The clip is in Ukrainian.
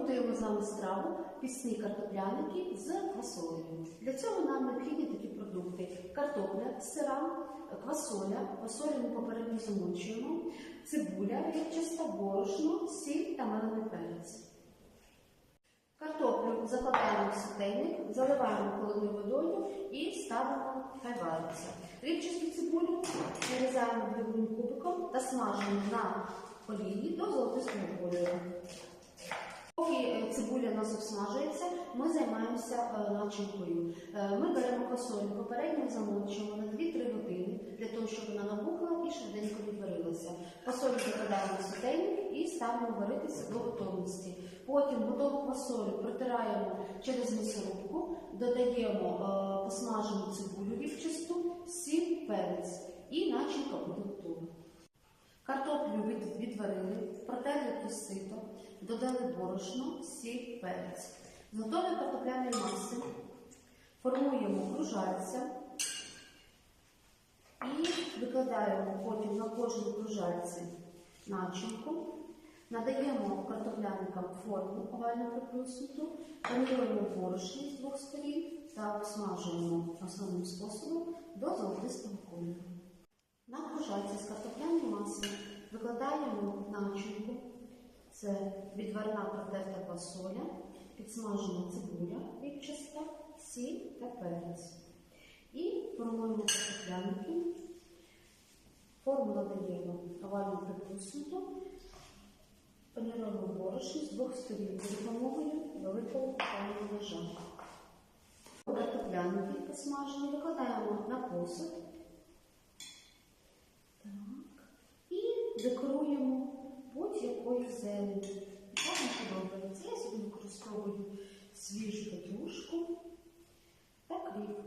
готуємо з вами страву пісні картопляники з квасолею. Для цього нам необхідні такі продукти: картопля, сира, квасоля, квасолю ми попередньо замочуємо, цибуля, рівчаста, борошно, сіль та мелений перець. Картоплю закладаємо в сотейник, заливаємо холодною водою і ставимо хай вариться. Рівчасту цибулю нарізаємо дрібним кубиком та смажимо на олії до золотистого кольору. Поки е, цибуля у нас обсмажується, ми займаємося е, начинкою. Е, Ми беремо квасолю, попередньо замочуємо на 2-3 години для того, щоб вона набухла і швиденько відварилася. Квасолю закладаємо в сотейник і ставимо варитися до готовності. Потім готову квасолю протираємо через м'ясорубку, додаємо посмажену цибулю рівчасту, сіль, перець і начинка буде готова. Картоплю відварили, протерли кисито, додали борошно, сіль, перець. З готової картопляної маси формуємо кружальця і викладаємо потім на кожній кружальці начинку, надаємо картопляникам форму овально приплюснуту, паніруємо борошно з двох сторін та обсмажуємо основним способом до золотистого кольору. На кружальці з картопляної маси викладаємо начинку. Це відварна протерта фасоля, підсмажена цибуля рівчаста, сіль та перець. І формуємо картопляники. Форму надаємо овально приплюснуту, паніруємо борошно з двох сторін за допомогою великого паного ножа. Картопляники посмажені викладаємо на посуд. декоруємо будь-якою зелені. Так мені подобається. Я сьогодні використовую свіжу петрушку та кріп.